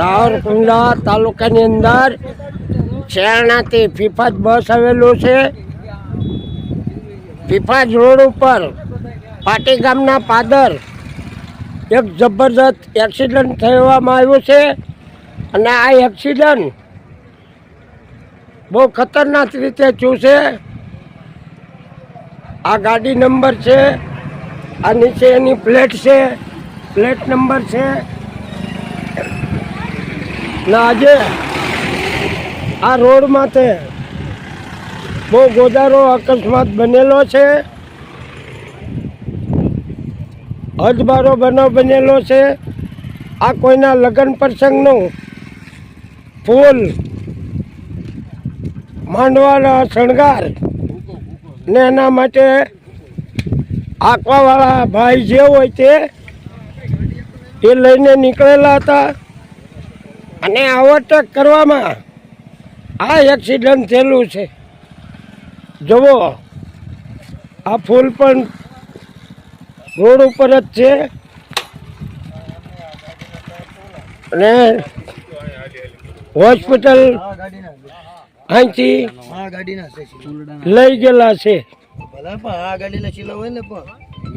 સાવરકુંડલા તાલુકાની અંદર શેરણાથી ફીફાજ બસ આવેલું છે. ફીફાજ રોડ ઉપર પાટી ગામના પાદર એક જબરદસ્ત એક્સિડન્ટ થવામાં આવ્યું છે અને આ એક્સિડન્ટ બહુ ખતરનાક રીતે ચૂસે આ ગાડી નંબર છે, આ નીચે એની પ્લેટ છે, પ્લેટ નંબર છે. ને આજે આ રોડ માથે બહુ ગોદારો અકસ્માત બનેલો છે. હદબારો બનાવ બનેલો છે. આ કોઈના લગ્ન પ્રસંગનું ફૂલ માંડવાનો શણગાર ને એના માટે આંકવાવાળા ભાઈ જે હોય તે એ લઈને નીકળેલા હતા. અને ઓવરટેક કરવામાં આ એક્સિડન્ટ થયેલું છે. જુઓ આ ફૂલ પણ રોડ ઉપર જ છે. અને હોસ્પિટલ અહીંથી લઈ ગયેલા છે. ભલે પણ આ ગાડીના ચીલા હોય ને પણ.